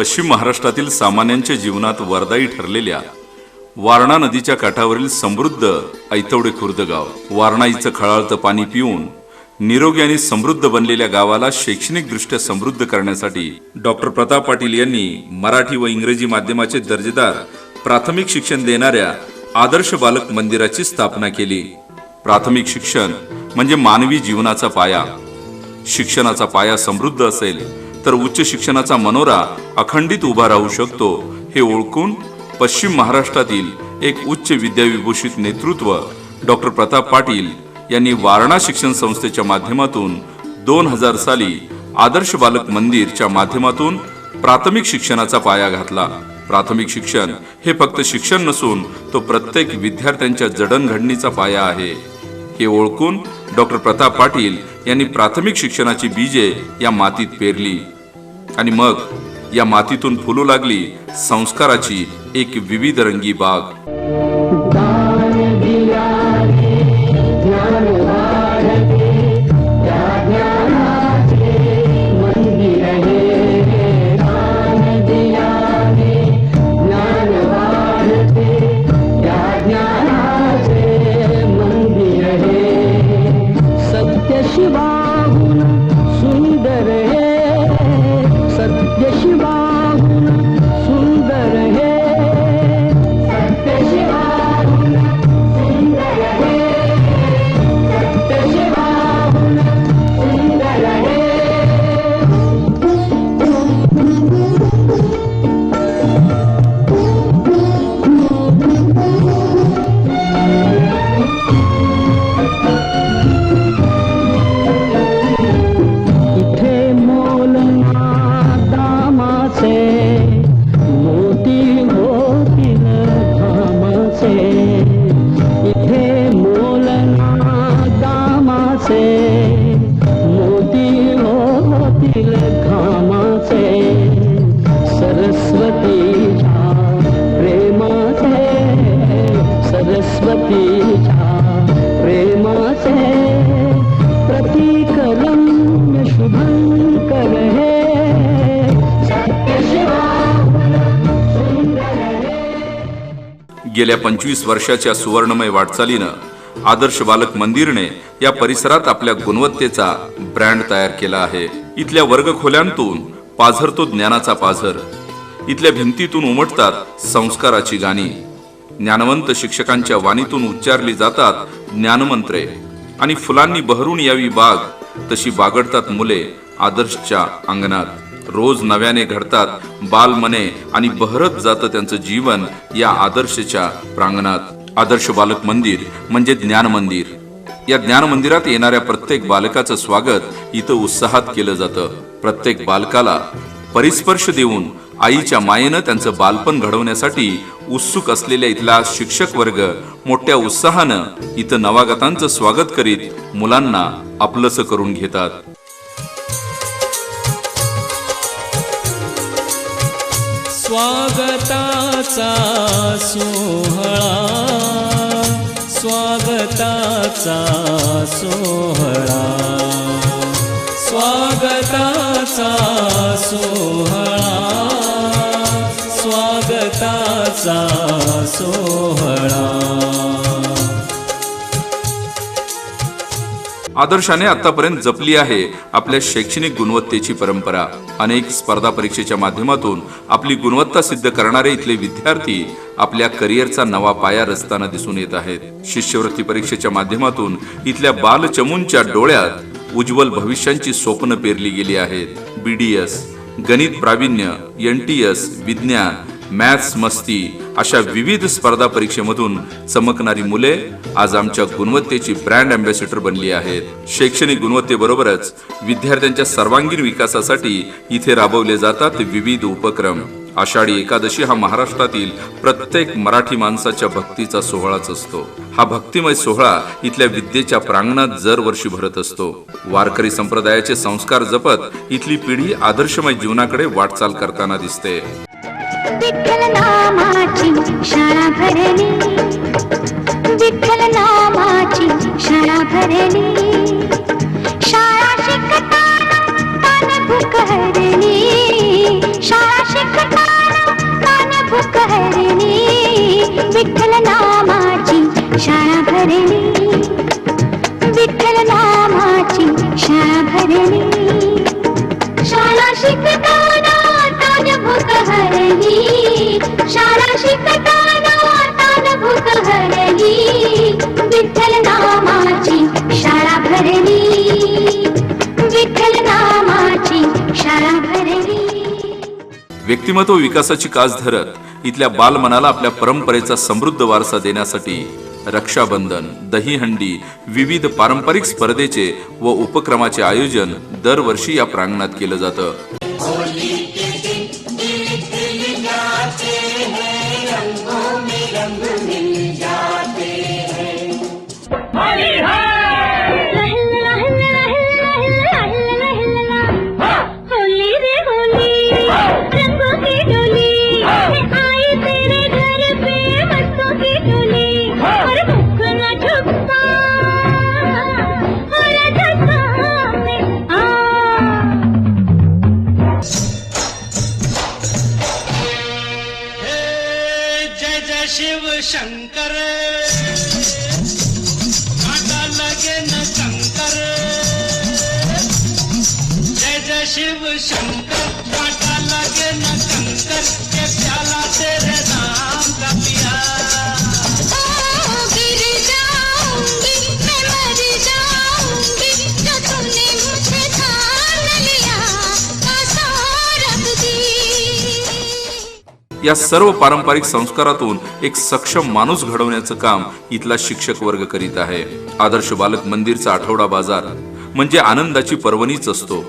पश्चिम महाराष्ट्रातील सामान्यांच्या जीवनात वरदायी ठरलेल्या वारणा नदीच्या काठावरील समृद्ध ऐतवडे खुर्द गाव. वारणाईचं खळाळतं पाणी पिऊन निरोगी आणि समृद्ध बनलेल्या गावाला शैक्षणिकदृष्ट्या समृद्ध करण्यासाठी डॉक्टर प्रताप पाटील यांनी मराठी व इंग्रजी माध्यमाचे दर्जेदार प्राथमिक शिक्षण देणाऱ्या आदर्श बालक मंदिराची स्थापना केली. प्राथमिक शिक्षण म्हणजे मानवी जीवनाचा पाया. शिक्षणाचा पाया समृद्ध असेल तर उच्च शिक्षणाचा मनोरा अखंडित उभा राहू शकतो. हे ओळखून पश्चिम महाराष्ट्रातील एक उच्च विद्याविभूषित नेतृत्व डॉक्टर प्रताप पाटील यांनी वारणा शिक्षण संस्थेच्या माध्यमातून दोन हजार साली आदर्श बालक मंदिरच्या माध्यमातून प्राथमिक शिक्षणाचा पाया घातला. प्राथमिक शिक्षण हे फक्त शिक्षण नसून तो प्रत्येक विद्यार्थ्यांच्या जडणघडणीचा पाया आहे. हे ओळखून डॉक्टर प्रताप पाटील यांनी प्राथमिक शिक्षणाची बीजे या मातीत पेरली. आणि मग या मातीतून फुलू लागली संस्काराची एक विविध रंगी बाग. गेल्या पंचवीस वर्षाच्या सुवर्णमय वाटचालीनं आदर्श बालक मंदिरने या परिसरात आपल्या गुणवत्तेचा ब्रँड तयार केला आहे. इथल्या वर्गखोल्यांतून पाझरतो ज्ञानाचा पाझर. इथल्या भिंतीतून उमटतात संस्काराची गाणी. ज्ञानवंत शिक्षकांच्या वाणीतून उच्चारली जातात ज्ञानमंत्रे. आणि फुलांनी बहरून यावी बाग तशी बागडतात मुले आदर्शच्या अंगणात. रोज नव्याने घडतात बालमने आणि बहरत जातं त्यांचं जीवन या आदर्शच्या प्रांगणात. आदर्श बालक मंदिर म्हणजे ज्ञान मंदिर. या ज्ञान मंदिरात येणाऱ्या प्रत्येक बालकाचं स्वागत इथं उत्साहात केलं जातं. प्रत्येक बालकाला परिस्पर्श देऊन आईच्या मायेनं त्यांचं बालपण घडवण्यासाठी उत्सुक असलेल्या इथला शिक्षक वर्ग मोठ्या उत्साहानं इथं नवागतांचं स्वागत करीत मुलांना आपलंसं करून घेतात. स्वागताचा सोहळा. स्वागताचा सोहळा. स्वागताचा सोहळा. स्वागताचा सोहळा. आदर्शाने आतापर्यंत जपली आहे आपल्या शैक्षणिक गुणवत्तेची परंपरा. अनेक स्पर्धा परीक्षेच्या माध्यमातून आपली गुणवत्ता सिद्ध करणारे इथले विद्यार्थी आपल्या करिअरचा नवा पाया रचताना दिसून येत आहेत. शिष्यवृत्ती परीक्षेच्या माध्यमातून इथल्या बालचमूंच्या डोळ्यात उज्ज्वल भविष्यांची स्वप्न पेरली गेली आहेत. बीडीएस गणित प्रावीण्य एन टी एस विज्ञान मॅथ्स मस्ती अशा विविध स्पर्धा परीक्षेमधून चमकणारी मुले आज आमच्या गुणवत्तेची ब्रँड अँबॅसेडर बनली आहेत. शैक्षणिक गुणवत्तेबरोबरच विद्यार्थ्यांच्या सर्वांगीण विकासासाठी इथे राबवले जातात विविध उपक्रम. आषाढी एकादशी हा महाराष्ट्रातील प्रत्येक मराठी माणसाच्या भक्तीचा सोहळाच असतो. हा भक्तिमय सोहळा इथल्या विद्येच्या प्रांगणात दरवर्षी भरत असतो. वारकरी संप्रदायाचे संस्कार जपत इथली पिढी आदर्शमय जीवनाकडे वाटचाल करताना दिसते. विठ्ठल नामाची शाळा भरली. विठ्ठल नामाची शाळा भरली. शाळा शिकताना भूक हरली शाळा शिकताना भूक हरली विठ्ठल नामाची शाळा भरली. विठ्ठल नामाची शाळा भरली. शाळा शिकताना भूक हरली व्यक्तिमत्व विकासाची कास धरत इथल्या बालमनाला आपल्या परंपरेचा समृद्ध वारसा देण्यासाठी रक्षाबंधन दहीहंडी विविध पारंपरिक स्पर्धेचे व उपक्रमाचे आयोजन दरवर्षी या प्रांगणात केलं जातं. शिव शंकर वाटा लगे न कंकर के प्याला तेरे नाम का पिया। या सर्व पारंपरिक संस्कारातून एक सक्षम माणूस घडवण्याचं काम इथला शिक्षक वर्ग करीत आहे. आदर्श बालक मंदिरचा आठवडा बाजार म्हणजे आनंदाची पर्वणीच असतो.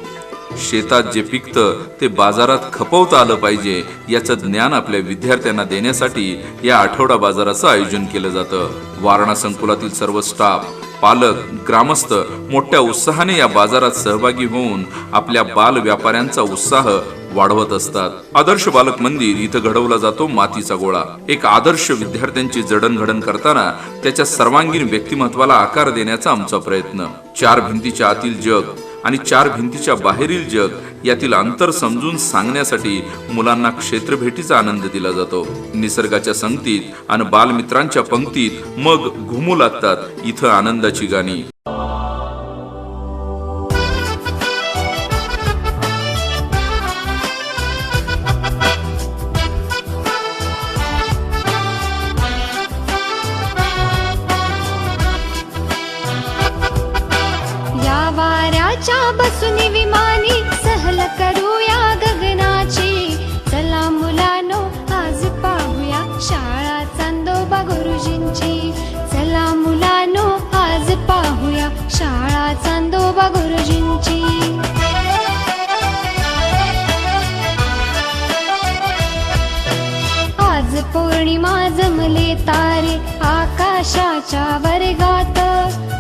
शेतात जे पिकतं ते बाजारात खपवता आलं पाहिजे याचं ज्ञान आपल्या विद्यार्थ्यांना देण्यासाठी या आठवडा बाजाराचं आयोजन केलं जातं. वारणा संकुलातील सर्व स्टाफ पालक ग्रामस्थ मोठ्या उत्साहाने या बाजारात सहभागी होऊन आपल्या बाल व्यापाऱ्यांचा उत्साह वाढवत असतात. आदर्श बालक मंदिर इथं घडवला जातो मातीचा गोळा. एक आदर्श विद्यार्थ्यांची जडणघडण करताना त्याच्या सर्वांगीण व्यक्तिमत्वाला आकार देण्याचा आमचा प्रयत्न. चार भिंतीच्या आतील जग आणि चार भिंतीच्या बाहेरील जग यातील अंतर समजून सांगण्यासाठी मुलांना क्षेत्रभेटीचा आनंद दिला जातो. निसर्गाच्या संगतीत आणि बालमित्रांच्या पंक्तीत मग घुमू लागतात. इथं आनंदाची गाणी. चांदोबा गुरुजींची. चला मुलानो आज पाहूया शाळा चांदोबा गुरुजींची. आज पौर्णिमा जमले तारे आकाशाच्या वर्गात.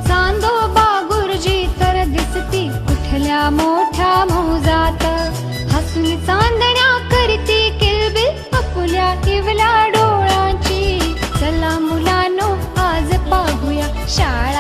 चांदोबा गुरुजी तर दिसती कुठल्या मोठ्या मौजात. हसून चांदण्या करती किलबिल अपुल्या इवल्या पाहूया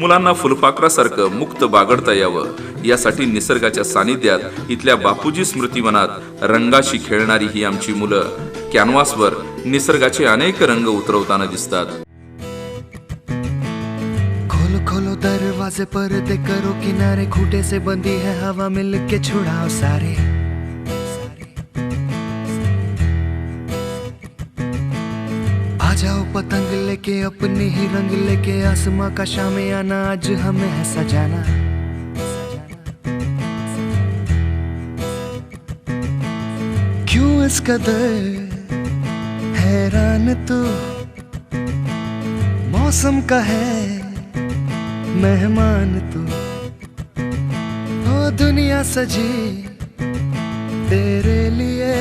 मुलांना फुलपाखरासारखं मुक्त बागडता यावं. यासाठी निसर्गाच्या सानिध्यात इथल्या बापूजी स्मृतिवनात रंगाशी खेळणारी ही आमची मुलं कॅनव्हासवर निसर्गाचे अनेक रंग उतरवताना दिसतात. खोलो खोलो दरवाजे पर्दे करो किनारे खूटे से बंदी है हवा मिल के छुड़ाओ सारे. आ जाओ पतंग लेके, अपने ही रंग लेके, आसमां का शामे आना, आज हमें है सजाना। क्यों इस कदर हैरान तू? मौसम का है मेहमान तू। ओ दुनिया सजी तेरे लिए,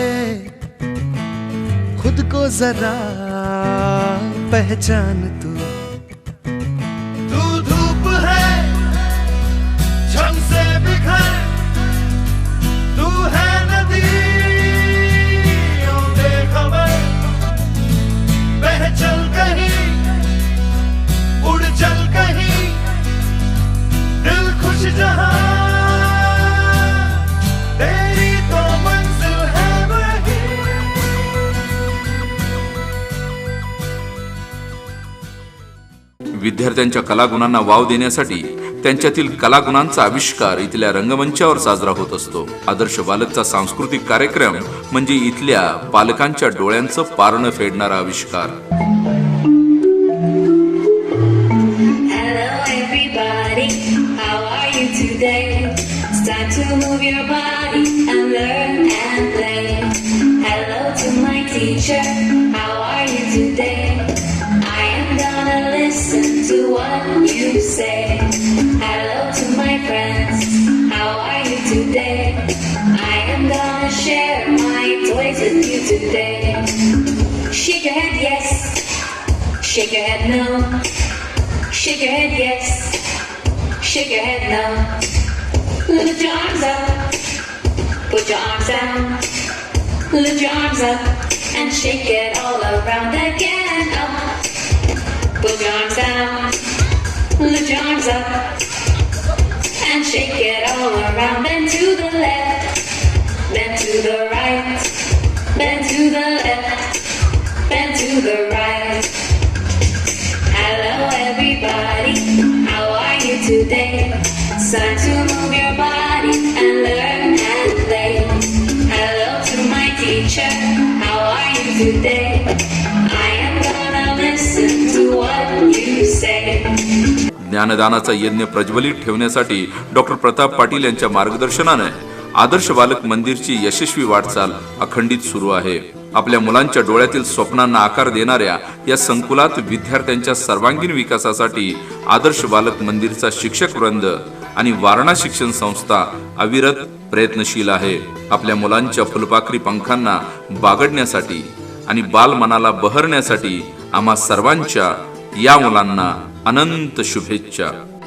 खुद को जरा पहचान तू। विद्यार्थ्यांच्या कलागुणांना वाव देण्यासाठी त्यांच्यातील कलागुणांचा आविष्कार इथल्या रंगमंचावर साजरा होत असतो. आदर्श बालकचा सांस्कृतिक कार्यक्रम म्हणजे इथल्या पालकांच्या डोळ्यांचं पारणं फेडणारा आविष्कार. Share my toys with you today. Shake your head yes, shake your head no. Shake your head, yes. Shake your head, no. Lift your arms up. Put your arms down. Lift your arms up and shake it all around again. Up. Put your arms down. Lift your arms up and shake it all around. Bend to the right. Bend to the left. Bend to the right. Hello, everybody. How are you today? It's time to move your body and learn and play. Hello to my teacher. How are you today? I am gonna listen to what you say. ज्ञानदानाचा यज्ञ प्रज्वलित ठेवण्यासाठी doctor Pratap Patil यांच्या मार्गदर्शनाने आदर्श बालक मंदिरची यशस्वी वाटचाल अखंडित सुरू आहे. आपल्या मुलांच्या डोळ्यातील स्वप्नांना आकार देणाऱ्या या संकुलात विद्यार्थ्यांच्या सर्वांगीण विकासासाठी आदर्श बालक मंदिरचा शिक्षक वृंद आणि वारणा शिक्षण संस्था अविरत प्रयत्नशील आहे. आपल्या मुलांच्या फुलपाखरी पंखांना बागडण्यासाठी आणि बालमनाला बहरण्यासाठी आम्हा सर्वांच्या या मुलांना अनंत शुभेच्छा.